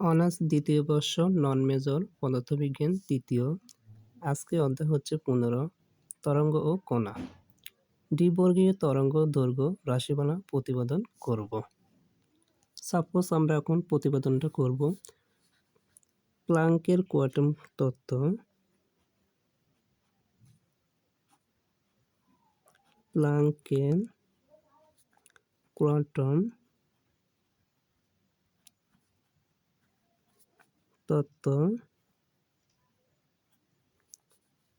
Honours দ্বিতীয় বর্ষ, নন major, পদার্থবিজ্ঞান তৃতীয় আজকে অধ্যায় হচ্ছে পনেরো, তরঙ্গ ও কণা। দ্বিবর্গীয় তরঙ্গ দৈর্ঘ্য, রাশিমালা প্রতিপাদন করব। সাপোজ আমরা এখন প্রতিপাদনটা করব। প্লাঙ্কের কোয়াটম তত্ত্ব। প্লাঙ্কের কোয়ান্টাম তত্ত্ব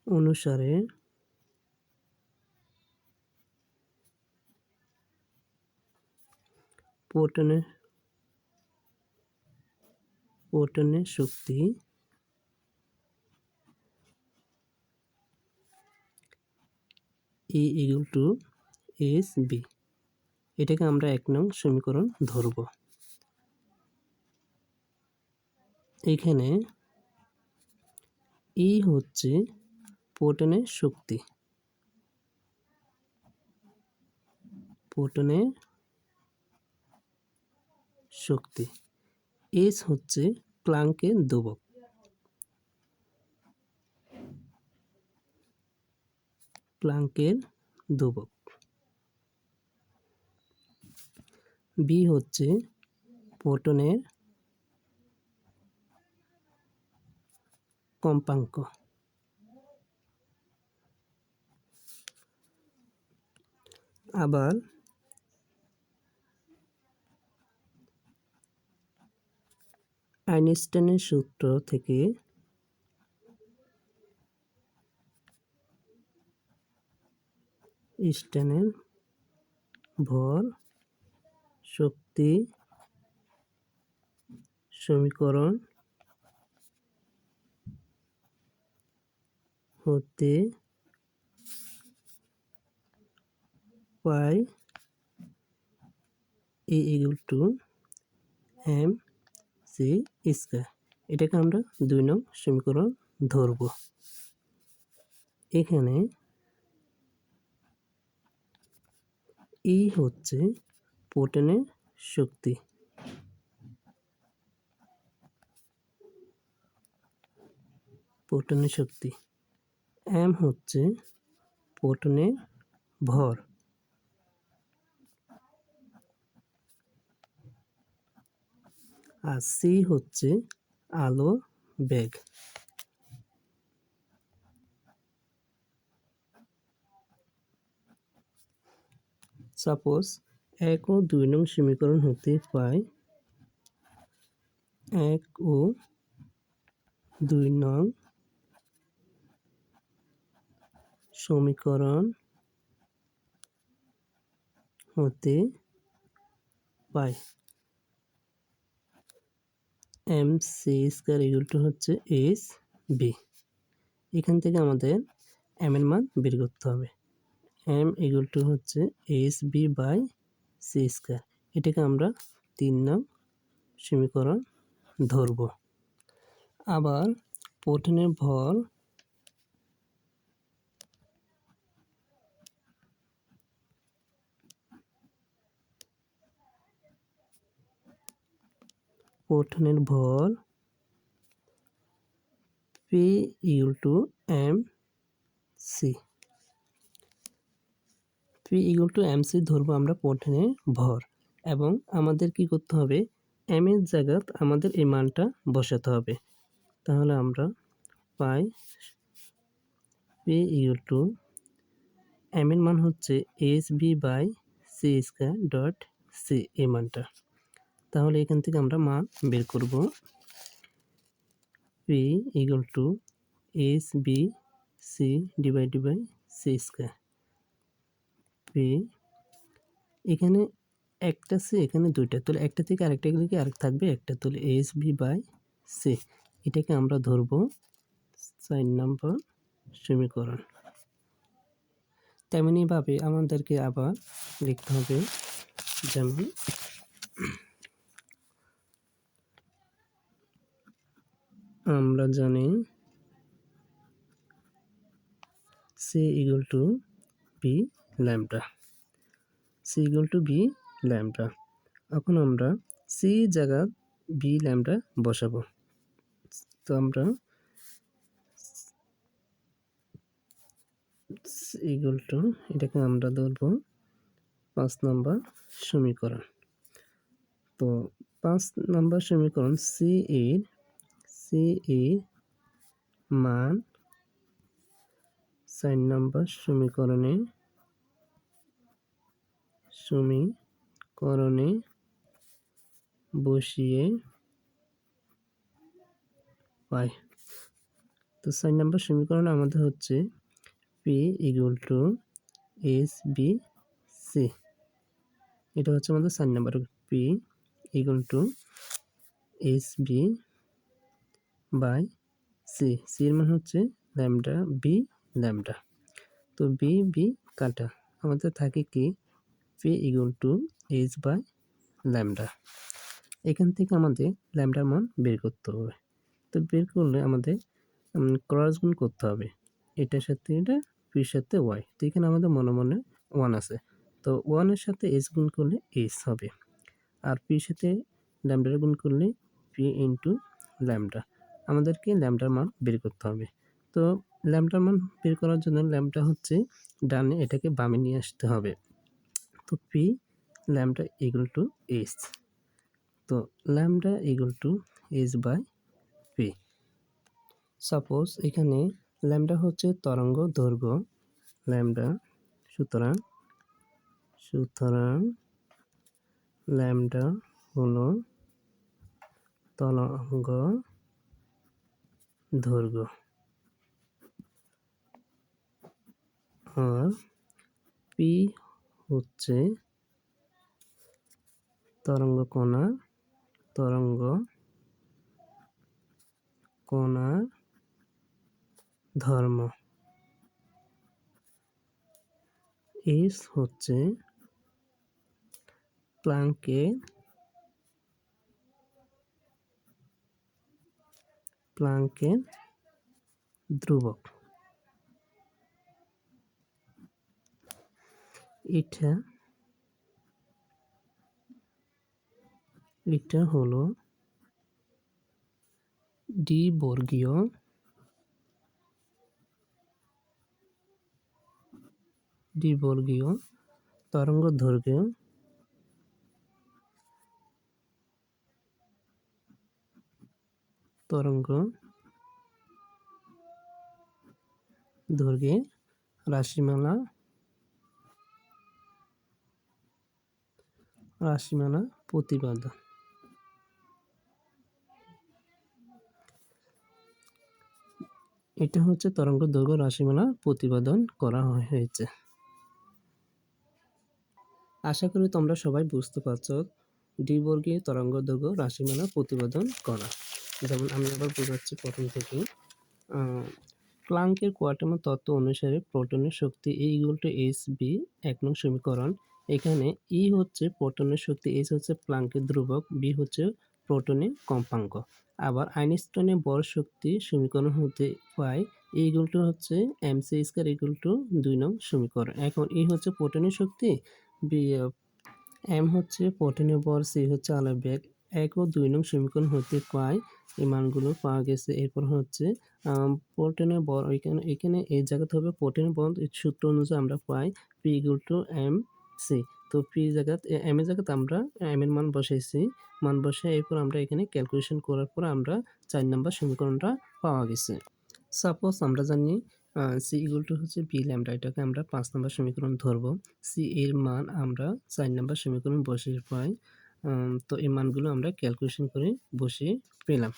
অনুসারে প্রোটনের প্রোটনের শক্তি E equal to S B এটাকে আমরা এক নং সমীকরণ ধরব। এখানে ই হচ্ছে প্রোটনের শক্তি। প্রোটনের শক্তি। এস হচ্ছে প্লাঙ্কের দুবক প্লাঙ্কের দুবক বি হচ্ছে প্রোটনের কম্পাঙ্ক আবার আইনস্টাইনের সূত্র থেকে স্টেনের ভর শক্তি সমীকরণ হতে পাই E equal to M C square এটাকে আমরা দুই নং সমীকরণ ধরব। এখানে ই হচ্ছে প্রোটনের শক্তি। প্রোটনের শক্তি। এম হচ্ছে প্রোটনের ভর। আর সি হচ্ছে আলো বেগ। সাপোজ এক ও দুই নং সমীকরণ হতে পায় এক ও দুই নং সমীকরণ হতে পায়। M C square equal to হচ্ছে এস বি এখান থেকে আমাদের এম এর মান বের করতে হবে। এম ইকুয়াল টু হচ্ছে S B by C square এটাকে আমরা তিন নং সমীকরণ ধরব। আবার প্রোটনের ভর প্রোটনের ভর P equal to M C P equal to M C ধরবো আমরা প্রোটনের ভর এবং আমাদের কি করতে হবে? এম এর জায়গাত আমাদের এই মানটা বসাতে হবে। তাহলে আমরা পাই পি ইকুয়াল টু এম এর মান হচ্ছে S B by C square dot C এই মানটা। তাহলে এখান থেকে আমরা মান বের করব। P equal to S B C divide by C square P এখানে একটা সি এখানে দুইটা। তাহলে একটা থেকে আরেকটা গেলে কি আরেক থাকবে? একটা। তাহলে এস বি বাই সি এটাকে আমরা ধরবো চার নম্বর সমীকরণ। তেমনিভাবে আমাদেরকে আবার লিখতে হবে। যেমন আমরা জানি C equal to B lambda C equal to B lambda এখন আমরা সি জায়গা বি ল্যামডা বসাবো। তো আমরা ইকুয়াল টু এটাকে আমরা ধরবো পাঁচ নম্বর সমীকরণ। তো পাঁচ নম্বর সমীকরণ সি এর সি এর মান চার নম্বর সমীকরণে সমীকরণে বসিয়ে পাই। তো চার নম্বর সমীকরণ আমাদের হচ্ছে P equal to S B C এটা হচ্ছে আমাদের চার নম্বর। P equal to S B by C. সির মান হচ্ছে ল্যামডা বি ল্যামডা। তো বি বি কাটা। আমাদের থাকে কি? P equal to H by lambda. এখান থেকে আমাদের ল্যামডার মান বের করতে হবে। তো বের করলে আমাদের ক্রস গুণ করতে হবে। এটার সাথে এটা পির সাথে ওয়াই তো এখানে আমাদের মনে মনে ওয়ান আছে। তো ওয়ানের সাথে এস গুণ করলে এস হবে। আর পির সাথে ল্যামডার গুণ করলে পি ইন্টু ল্যামডা। আমাদেরকে ল্যামডার মান বের করতে হবে। তো ল্যামডার মান বের করার জন্য ল্যামডা হচ্ছে ডানে এটাকে বামে নিয়ে আসতে হবে। তো P lambda equal to S তো lambda equal to S by P suppose এখানে ল্যামডা হচ্ছে তরঙ্গ দৈর্ঘ্য। ল্যামডা, সুতরাং সুতরাং ল্যামডা হলো তরঙ্গ দৈর্ঘ্য আর পি হচ্ছে তরঙ্গ কোণা তরঙ্গ কোণার ধর্ম। এস হচ্ছে প্লাঙ্কের প্লাঙ্কের ধ্রুবক। এটা এটা হলো ডি বর্গীয় ডি বর্গীয় তরঙ্গ দৈর্ঘ্য তরঙ্গ দৈর্ঘ্যে রাশিমালা রাশিমালা প্রতিপাদন এটা হচ্ছে তরঙ্গ দৈর্ঘ্য রাশিমালা প্রতিপাদন করা হয়েছে। আশা করি তোমরা সবাই বুঝতে পারছ দ্বিবর্গীয় তরঙ্গ দৈর্ঘ্য রাশিমালা প্রতিপাদন করা। যেমন আমি আবার বোঝাচ্ছি প্রথম থেকে প্লাঙ্কের কোয়াটামো তত্ত্ব অনুসারে প্রোটনের শক্তি এই ইকুয়াল টু এইচ বি এক নং সমীকরণ। এখানে ই হচ্ছে প্রোটনের শক্তি এইচ হচ্ছে প্লাঙ্কের ধ্রুবক বি হচ্ছে প্রোটনের কম্পাঙ্ক। আবার আইনস্টাইনের বল শক্তি সমীকরণ হতে পাই ইকুয়াল টু হচ্ছে M C square equal to দুই নং সমীকরণ। এখন ই হচ্ছে প্রোটনের শক্তি বি এম হচ্ছে প্রোটনের বল সি হচ্ছে আলোবেগ এক ও দুই নং সমীকরণ হতে পাই এই মানগুলো পাওয়া গেছে। এরপর হচ্ছে প্রোটিনের বল এখানে এখানে এই জায়গাতে হবে প্রোটিনের বল সূত্র অনুযায়ী আমরা পাই P equal to M C তো পি জায়গাতে এম এর জায়গাতে আমরা এম এর মান বসাইছি। মান বসাই এরপর আমরা এখানে ক্যালকুলেশন করার পর আমরা চার নাম্বার সমীকরণটা পাওয়া গেছে। সাপোজ আমরা জানি সি ইকুয়াল টু হচ্ছে বি ল্যামডা এটাকে আমরা পাঁচ নম্বর সমীকরণ ধরব। সি এর মান আমরা চার নম্বর সমীকরণ বসে পাই। তো এই মানগুলো আমরা ক্যালকুলেশন করে বসে পেলাম।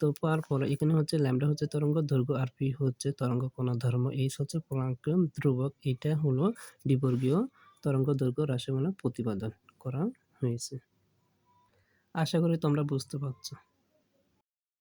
তো পাওয়ার পরে এখানে হচ্ছে ল্যামডা হচ্ছে তরঙ্গ, দৈর্ঘ্য আর পি হচ্ছে তরঙ্গ কোন ধর্ম। এইচ হচ্ছে পূর্ণাঙ্ক ধ্রুবক। এটা হলো ডিবর্গীয় তরঙ্গ, দৈর্ঘ্য রাশিমালা প্রতিপাদন করা হয়েছে। আশা করি তোমরা বুঝতে পারছ।